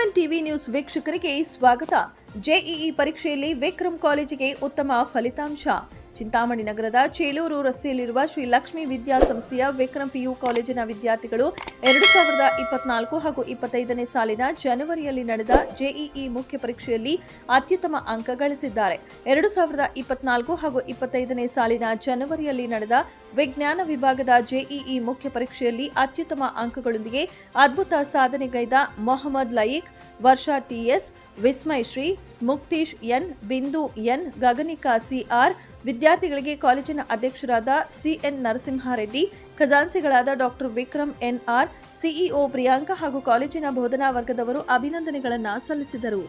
N TV news ವೀಕ್ಷಕರಿಗೆ ಸ್ವಾಗತ. JEE ಪರೀಕ್ಷೆಯಲ್ಲಿ ವಿಕ್ರಮ್ ಕಾಲೇಜಿಗೆ ಉತ್ತಮ ಫಲಿತಾಂಶ. ಚಿಂತಾಮಣಿ ನಗರದ ಚೇಳೂರು ರಸ್ತೆಯಲ್ಲಿರುವ ಶ್ರೀ ಲಕ್ಷ್ಮೀ ವಿದ್ಯಾಸಂಸ್ಥೆಯ ವಿಕ್ರಮ್ ಪಿಯು ಕಾಲೇಜಿನ ವಿದ್ಯಾರ್ಥಿಗಳು ಎರಡು ಸಾವಿರದ ಇಪ್ಪತ್ನಾಲ್ಕು ಹಾಗೂ ಇಪ್ಪತ್ತೈದನೇ ಸಾಲಿನ ಜನವರಿಯಲ್ಲಿ ನಡೆದ ಜೆಇಇ ಮುಖ್ಯ ಪರೀಕ್ಷೆಯಲ್ಲಿ ಅತ್ಯುತ್ತಮ ಅಂಕ ಗಳಿಸಿದ್ದಾರೆ. ಎರಡು ಸಾವಿರದ ಇಪ್ಪತ್ನಾಲ್ಕು ಹಾಗೂ ಇಪ್ಪತ್ತೈದನೇ ಸಾಲಿನ ಜನವರಿಯಲ್ಲಿ ನಡೆದ ವಿಜ್ಞಾನ ವಿಭಾಗದ ಜೆಇಇ ಮುಖ್ಯ ಪರೀಕ್ಷೆಯಲ್ಲಿ ಅತ್ಯುತ್ತಮ ಅಂಕಗಳೊಂದಿಗೆ ಅದ್ಭುತ ಸಾಧನೆಗೈದ Mohammed Layeeq Varsha T S Vismay Shri Mukteesh N, Bindu N, Gaganika C R ವಿದ್ಯಾರ್ಥಿಗಳಿಗೆ ಕಾಲೇಜಿನ ಅಧ್ಯಕ್ಷರಾದ CN Narasimhareddy ಖಜಾನ್ಸಿಗಳಾದ doctor Vikram N R C E O Priyanka ಹಾಗೂ ಕಾಲೇಜಿನ ಬೋಧನಾ ವರ್ಗದವರು ಅಭಿನಂದನೆಗಳನ್ನು ಸಲ್ಲಿಸಿದರು.